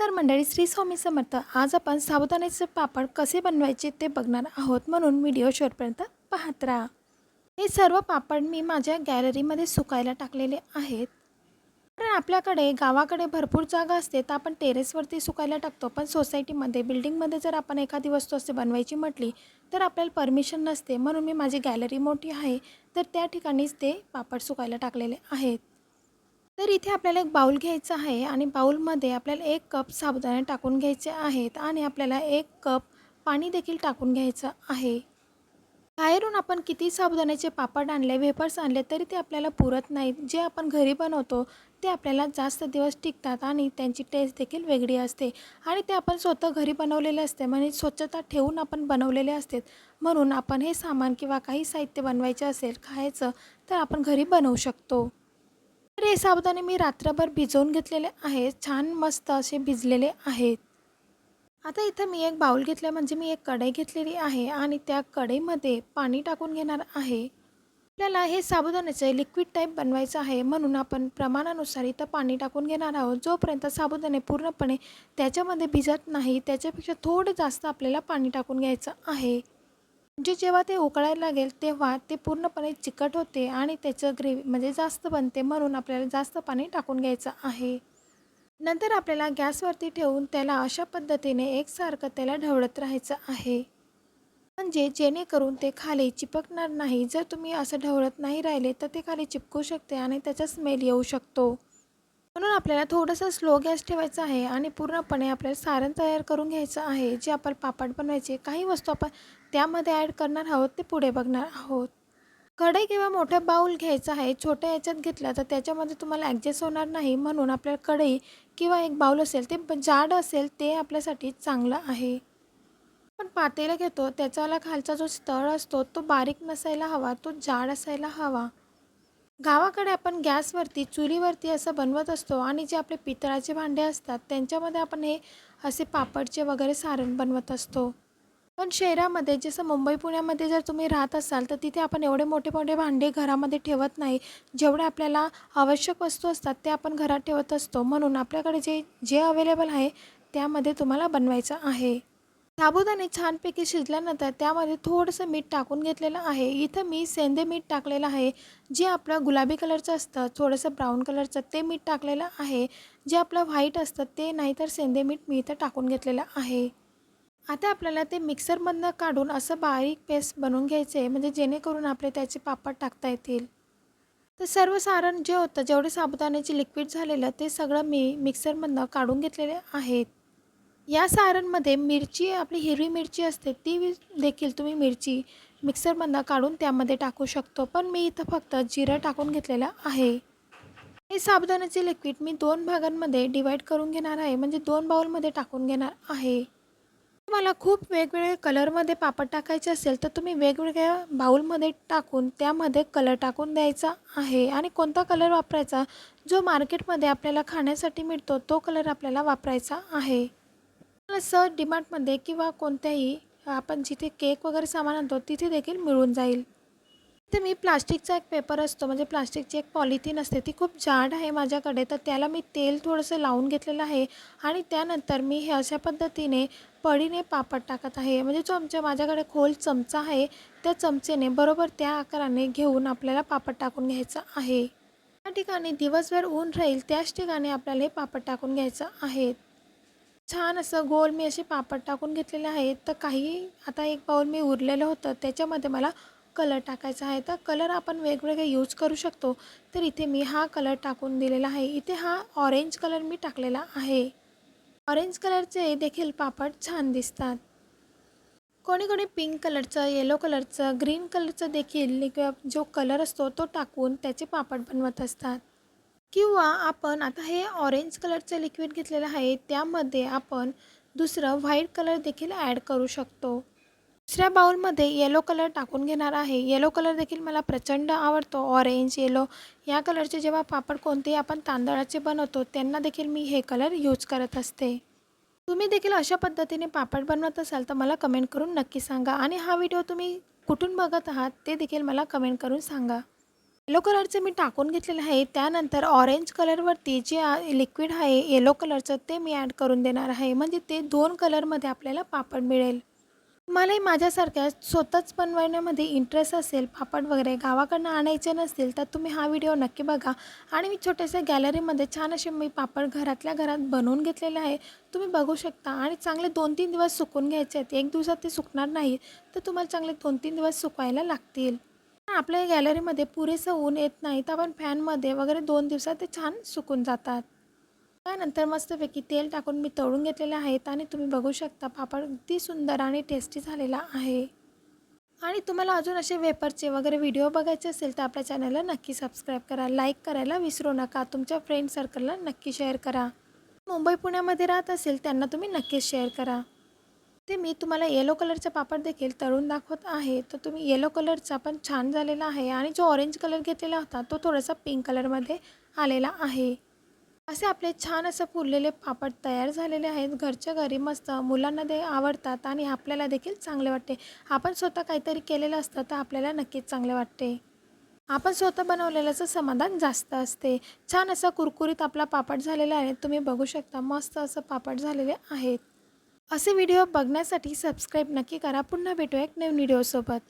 नमस्कार मंडळी श्री स्वामी समर्थ. आज आपण साबुदाण्याचे पापड कसे बनवायचे ते बघणार आहोत म्हणून व्हिडिओ शेवटपर्यंत पाहत राहा. हे सर्व पापड मी माझ्या गॅलरीमध्ये सुकायला टाकलेले आहेत. कारण आपल्याकडे गावाकडे भरपूर जागा असते तर आपण टेरेसवरती सुकायला टाकतो. पण सोसायटीमध्ये बिल्डिंगमध्ये जर आपण एखादी वस्तू असे बनवायची म्हटली तर आपल्याला परमिशन नसते. म्हणून मी माझी गॅलरी मोठी आहे तर त्या ठिकाणीच ते पापड सुकायला टाकलेले आहेत. तर इथे आपल्याला एक बाऊल घ्यायचा आहे आणि बाऊलमध्ये आपल्याला एक कप साबुदाणे टाकून घ्यायचे आहेत आणि आपल्याला एक कप पाणी देखील टाकून घ्यायचं आहे. बाहेरून आपण किती साबुदाण्याचे पापड आणले वेफर्स आणले तरी ते आपल्याला पुरत नाहीत. जे आपण घरी बनवतो ते आपल्याला जास्त दिवस टिकतात आणि त्यांची टेस्ट देखील वेगळी असते. आणि ते आपण स्वतः घरी बनवलेले असते म्हणजे स्वच्छता ठेवून आपण बनवलेले असते. म्हणून आपण हे सामान किंवा काही साहित्य बनवायचे असेल खायचं तर आपण घरी बनवू शकतो. तर हे साबुदाणे मी रात्रभर भिजवून घेतलेले आहेत. छान मस्त असे भिजलेले आहेत. आता इथं मी एक बाऊल घेतला म्हणजे मी एक कढई घेतलेली आहे आणि त्या कढईमध्ये पाणी टाकून घेणार आहे. आपल्याला हे साबुदाण्याचे लिक्विड टाईप बनवायचं आहे म्हणून आपण प्रमाणानुसार इथं पाणी टाकून घेणार आहोत. जोपर्यंत साबुदाणे पूर्णपणे त्याच्यामध्ये भिजत नाही त्याच्यापेक्षा थोडं जास्त आपल्याला पाणी टाकून घ्यायचं आहे. म्हणजे जेव्हा ते उकळायला लागेल तेव्हा ते पूर्णपणे चिकट होते आणि त्याचं ग्रेव्ही म्हणजे जास्त बनते म्हणून आपल्याला जास्त पाणी टाकून घ्यायचं आहे. नंतर आपल्याला गॅसवरती ठेवून त्याला अशा पद्धतीने एकसारखं त्याला ढवळत राहायचं आहे. म्हणजे जेणेकरून ते खाली चिपकणार नाही. जर तुम्ही असं ढवळत नाही राहिले तर ते खाली चिपकू शकते आणि त्याचा स्मेल येऊ शकतो. म्हणून आपल्याला थोडंसं स्लो गॅस ठेवायचा आहे आणि पूर्णपणे आपल्याला सारण तयार करून घ्यायचं आहे जे आपण पापड बनवायचे काही वस्तू आपण त्यामध्ये ॲड करणार आहोत ते पुढे बघणार आहोत. कढई किंवा मोठं बाऊल घ्यायचं आहे छोट्या याच्यात घेतलं तर त्याच्यामध्ये तुम्हाला ॲडजस्ट होणार नाही म्हणून आपल्याला कढई किंवा एक बाऊल असेल ते जाड असेल ते आपल्यासाठी चांगलं आहे. पण पातेलं घेतो त्याचावाला खालचा जो स्थळ असतो तो बारीक नसायला हवा तो जाड असायला हवा. गावाकडे आपण गॅसवरती चुलीवरती असं बनवत असतो आणि जे आपले पितळाचे भांडे असतात त्यांच्यामध्ये आपण हे असे पापडचे वगैरे सारण बनवत असतो. पण शहरामध्ये जसं मुंबई पुण्यामध्ये जर तुम्ही राहत असाल तर तिथे आपण एवढे मोठे मोठे भांडे घरामध्ये ठेवत नाही. जेवढे आपल्याला आवश्यक वस्तू असतात ते आपण घरात ठेवत असतो. म्हणून आपल्याकडे जे जे अवेलेबल आहे त्यामध्ये तुम्हाला बनवायचं आहे. साबुदाणे छानपैकी शिजल्यानंतर त्यामध्ये थोडंसं मीठ टाकून घेतलेलं आहे. इथं मी सेंदे मीठ टाकलेलं आहे. जे आपलं गुलाबी कलरचं असतं थोडंसं ब्राऊन कलरचं ते मीठ टाकलेलं आहे. जे आपलं व्हाईट असतं ते नाहीतर सेंदे मीठ मी इथं टाकून घेतलेलं आहे. आता आपल्याला ते मिक्सरमधनं काढून असं बारीक पेस्ट बनवून घ्यायचं आहे म्हणजे जेणेकरून आपले त्याचे पापड टाकता येतील. तर सर्व सारण जे होतं जेवढे साबुदाण्याचे लिक्विड झालेलं ते सगळं मी मिक्सरमधनं काढून घेतलेले आहेत. या सारणमध्ये मिरची आपली हिरवी मिरची असते ती देखील तुम्ही मिरची मिक्सरमधनं काढून त्यामध्ये टाकू शकतो. पण मी इथं फक्त जिरं टाकून घेतलेलं आहे. हे साबुदाण्याचे लिक्विड मी दोन भागांमध्ये डिवाईड करून घेणार आहे. म्हणजे दोन बाउलमध्ये टाकून घेणार आहे. तुम्हाला खूप वेगवेगळे कलरमध्ये पापड टाकायचे असेल तर तुम्ही वेगवेगळ्या बाउलमध्ये टाकून त्यामध्ये कलर टाकून द्यायचा आहे. आणि कोणता कलर वापरायचा? जो मार्केटमध्ये आपल्याला खाण्यासाठी मिळतो तो कलर आपल्याला वापरायचा आहे. सहज डिमार्टमध्ये किंवा कोणत्याही आपण जिथे केक वगैरे सामान आणतो तिथे देखील मिळून जाईल. तर मी प्लास्टिकचा एक पेपर असतो म्हणजे प्लास्टिकची एक पॉलिथिन असते ती खूप जाड आहे माझ्याकडे तर त्याला मी तेल थोडंसं लावून घेतलेलं आहे आणि त्यानंतर मी हे अशा पद्धतीने पडीने पापड टाकत आहे. म्हणजे जो आमच्या माझ्याकडे खोल चमचा आहे त्या चमचेने बरोबर त्या आकाराने घेऊन आपल्याला पापड टाकून घ्यायचं आहे. त्या ठिकाणी दिवसभर ऊन राहील त्याच ठिकाणी आपल्याला हे पापड टाकून घ्यायचं आहे. छान असं गोल मी असे पापड टाकून घेतलेले आहेत. तर काही आता एक पाऊल मी उरलेलं होतं. त्याच्यामध्ये मला कलर टाकायचा आहे. तर कलर आपण वेगवेगळे यूज करू शकतो. तर इथे मी हा कलर टाकून दिलेला आहे. इथे हा ऑरेंज कलर मी टाकलेला आहे. ऑरेंज कलरचे देखील पापड छान दिसतात. कोणी कोणी पिंक कलरचं येलो कलरचं ग्रीन कलरचं देखील किंवा जो कलर असतो तो टाकून त्याचे पापड बनवत असतात. किंवा आपण आता हे ऑरेंज कलरचं लिक्विड घेतलेलं आहे त्यामध्ये आपण दुसरं व्हाईट कलर देखील ॲड करू शकतो. दुसऱ्या बाउलमध्ये येलो कलर टाकून घेणार आहे. येलो कलर देखील मला प्रचंड आवडतो. ऑरेंज येलो या कलरचे जेव्हा पापड कोणतेही आपण तांदळाचे बनवतो त्यांना देखील मी हे कलर यूज करत असते. तुम्ही देखील अशा पद्धतीने पापड बनवत असाल तर मला कमेंट करून नक्की सांगा. आणि हा व्हिडिओ तुम्ही कुठून बघत आहात ते देखील मला कमेंट करून सांगा. येलो कलरचं मी टाकून घेतलेलं आहे. त्यानंतर ऑरेंज कलरवरती जे लिक्विड आहे येलो कलरचं ते मी ॲड करून देणार आहे. म्हणजे ते दोन कलरमध्ये आपल्याला पापड मिळेल. मलाही माझ्यासारख्या स्वतःच बनवण्यामध्ये इंटरेस्ट असेल पापड वगैरे गावाकडनं आणायचे नसतील तर तुम्ही हा व्हिडिओ नक्की बघा. आणि मी छोट्याशा गॅलरीमध्ये छान असे मी पापड घरातल्या घरात बनवून घेतलेले आहे. तुम्ही बघू शकता. आणि चांगले दोन तीन दिवस सुकून घ्यायचे आहेत. एक दिवसात ते सुकणार नाही तर तुम्हाला चांगले दोन तीन दिवस सुकवायला लागतील. आपल्या गॅलरीमध्ये पुरेसं ऊन येत नाही तर आपण फॅनमध्ये वगैरे दोन दिवसात ते छान सुकून जातात. त्यानंतर मस्तपैकी तेल टाकून मी तळून घेतलेले आहेत आणि तुम्ही बघू शकता पापड अगदी सुंदर आणि टेस्टी झालेला आहे. आणि तुम्हाला अजून असे वेपरचे वगैरे व्हिडिओ बघायचे असेल तर आपल्या चॅनलला नक्की सबस्क्राईब करा लाईक करायला विसरू नका. तुमच्या फ्रेंड सर्कलला नक्की शेअर करा. मुंबई पुण्यामध्ये राहत असेल त्यांना तुम्ही नक्कीच शेअर करा. ते मी तुम्हाला येलो कलरचा पापड देखील तळून दाखवत आहे. तर तुम्ही येलो कलरचा पण छान झालेला आहे आणि जो ऑरेंज कलर घेतलेला होता तो थोडासा पिंक कलरमध्ये आलेला आहे. असे आपले छान असं फुललेले पापड तयार झालेले आहेत. घरच्या घरी मस्त मुलांना ते आवडतात आणि आपल्याला देखील चांगले वाटते. आपण स्वतः काहीतरी केलेलं असतं तर आपल्याला नक्कीच चांगले वाटते. आपण स्वतः बनवलेल्याचं समाधान जास्त असते. छान असा कुरकुरीत आपला पापड झालेला आहे. तुम्ही बघू शकता मस्त असं पापड झालेले आहेत. असे व्हिडिओ बघण्यासाठी सबस्क्राईब नक्की करा. पुन्हा भेटू एक नवीन व्हिडिओसोबत.